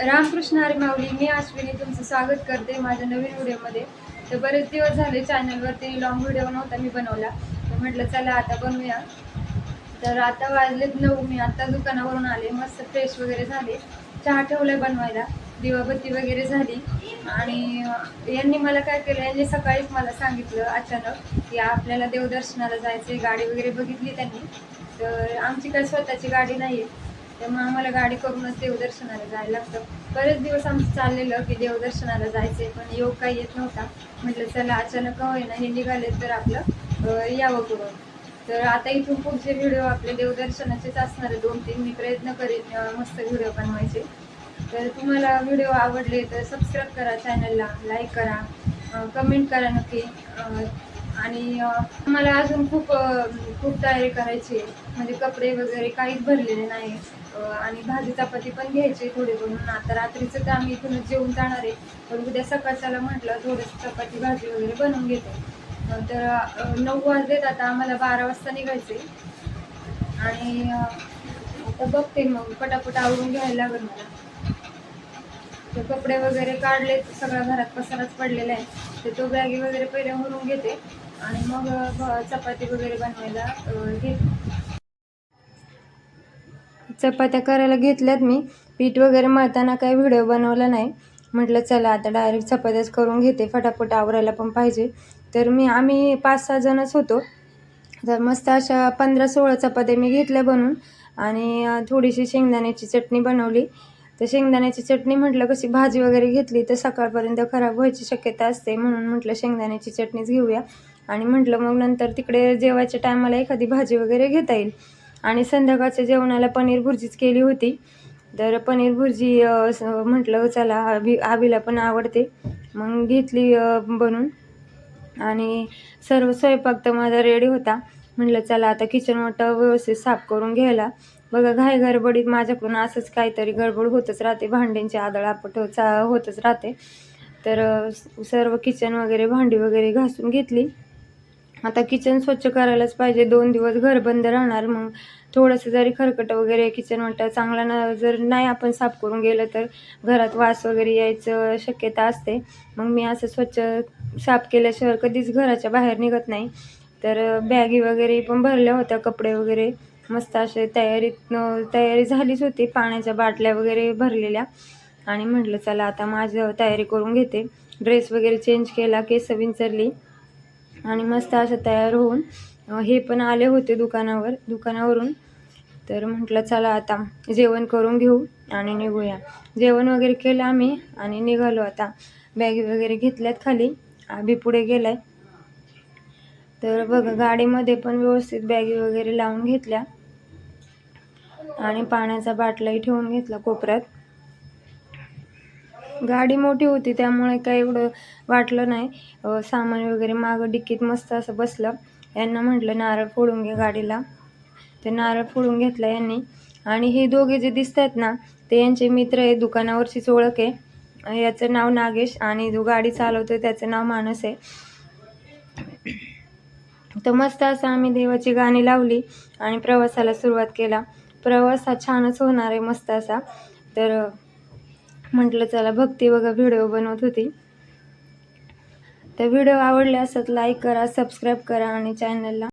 रामकृष्ण हरी माऊली मी अश्विनी तुमचं स्वागत करते माझ्या नवीन व्हिडिओमध्ये. तर बरेच दिवस झाले चॅनलवरती लॉंग व्हिडिओ नव्हता मी बनवला. तर म्हटलं चला आता बनवूया. तर आता वाजलेत नऊ मी आता दुकानावरून आले मस्त फ्रेश वगैरे झाले. चहा ठेवलाय बनवायला दिवाबत्ती वगैरे झाली. आणि यांनी मला काय केलं यांनी सकाळीच मला सांगितलं अचानक की आपल्याला देवदर्शनाला जायचं गाडी वगैरे बघितली त्यांनी. तर आमची काय स्वतःची गाडी नाही आहे त्यामुळे आम्हाला गाडी करूनच देवदर्शनाला जायला लागतं. बरेच दिवस आमचं चाललेलं की देवदर्शनाला जायचे पण योग काही येत नव्हता. म्हटलं चला अचानक का होईना हे निघाले तर आपलं यावं करून तर आता इथून पुढचे व्हिडिओ आपले देवदर्शनाचेच असणार दोन तीन मी प्रयत्न करेन मस्त व्हिडिओ बनवायचे. तर तुम्हाला व्हिडिओ आवडले तर सबस्क्राईब करा चॅनलला लाईक करा कमेंट करा नक्की. आणि मला अजून खूप खूप तयारी करायची आहे. म्हणजे कपडे वगैरे काहीच भरलेले नाही. आणि भाजी चपाती पण घ्यायची थोडी बनवून आता रात्रीचं तर आम्ही इथूनच जेवून जाणार आहे. पण उद्या सकाळच्याला म्हटलं थोडंसं चपाती भाजी वगैरे बनवून घेते. तर नऊ वाजलेत आता आम्हाला बारा वाजता निघायचे आणि आता बघते मग. पटापट आवरून घ्यायला लागेल मला. तर कपडे वगैरे काढले सगळ्या घरात पसाराच पडलेला आहे. तर तो बॅगी वगैरे पहिले भरून घेते. आणि मग चपाती वगैरे बनवायला अं, चपात्या करायला घेतल्यात मी. पीठ वगैरे मळताना काही व्हिडिओ बनवला नाही. म्हटलं चला आता डायरेक्ट चपात्याच करून घेते. फटाफट आवरायला पण पाहिजे. तर मी आम्ही पाच सहा जणच होतो. तर मस्त अशा पंधरा सोळा चपात्या मी घेतल्या बनवून आणि थोडीशी शेंगदाण्याची चटणी बनवली. तर शेंगदाण्याची चटणी म्हटलं कशी भाजी वगैरे घेतली तर सकाळपर्यंत खराब व्हायची शक्यता असते. म्हणून म्हटलं शेंगदाण्याची चटणीच घेऊया. आणि म्हटलं मग नंतर तिकडे जेवायच्या टायमाला एखादी भाजी वगैरे घेता येईल. आणि संध्याकाळच्या जेवणाला पनीर भुर्जीच केली होती. तर पनीर भुर्जी म्हटलं चला आबी आबीला पण आवडते. मग घेतली बनून. बनवून आणि सर्व स्वयंपाक तर माझा रेडी होता. म्हटलं चला आता किचन मोठं व्यवस्थित साफ करून घ्यायला. बघा घाई गडबडीत माझ्याकडून असंच काहीतरी गडबड होतच राहते. भांड्यांची आदळापट चा होतच राहते. तर सर्व किचन वगैरे भांडी वगैरे घासून घेतली. आता किचन स्वच्छ करायलाच पाहिजे. दोन दिवस घर बंद राहणार मग थोडंसं जरी खरकट वगैरे किचन वाटा चांगला ना जर नाही आपण साफ करून गेलं तर घरात वास वगैरे यायचं शक्यता असते. मग मी असं स्वच्छ साफ केल्याशिवाय कधीच घराच्या बाहेर निघत नाही. तर बॅगी वगैरे पण भरल्या होत्या कपडे वगैरे मस्त असे तयारीत तयारी झालीच होती. पाण्याच्या बाटल्या वगैरे भरलेल्या. आणि म्हटलं चला आता माझं तयारी करून घेते. ड्रेस वगैरे चेंज केला केस विंचरली. आणि मस्त असं तयार होऊन हे पण आले होते दुकानावर दुकानावरून. तर म्हटलं चला आता जेवण करून घेऊ आणि निघूया. जेवण वगैरे केलं आम्ही आणि निघालो आता. बॅगी वगैरे घेतल्यात खाली. आम्ही पुढे गेलाय. तर बघा गाडीमध्ये पण व्यवस्थित बॅगी वगैरे लावून घेतल्या. आणि पाण्याचा बाटलाही ठेवून घेतला कोपऱ्यात. गाडी मोठी होती त्यामुळे काय एवढं वाटलं नाही. सामान वगैरे मागं डिक्कीत मस्त असं बसलं. यांना म्हटलं नारळ फोडून घे गाडीला. ते नारळ फोडून घेतला यांनी. आणि हे दोघे जे दिसत आहेत ना ते यांचे मित्र आहे दुकानावरचीच ओळख आहे. याचं नाव नागेश आणि जो गाडी चालवतोय त्याचं नाव मानस आहे. तर मस्त असं आम्ही देवाची गाणी लावली आणि प्रवासाला सुरुवात केला. प्रवास हा छानच होणार आहे मस्त असा. तर म्हटलं चला भक्ती बघा व्हिडिओ बनवत होती. तर व्हिडिओ आवडले असत लाईक करा सबस्क्राईब करा आणि चॅनलला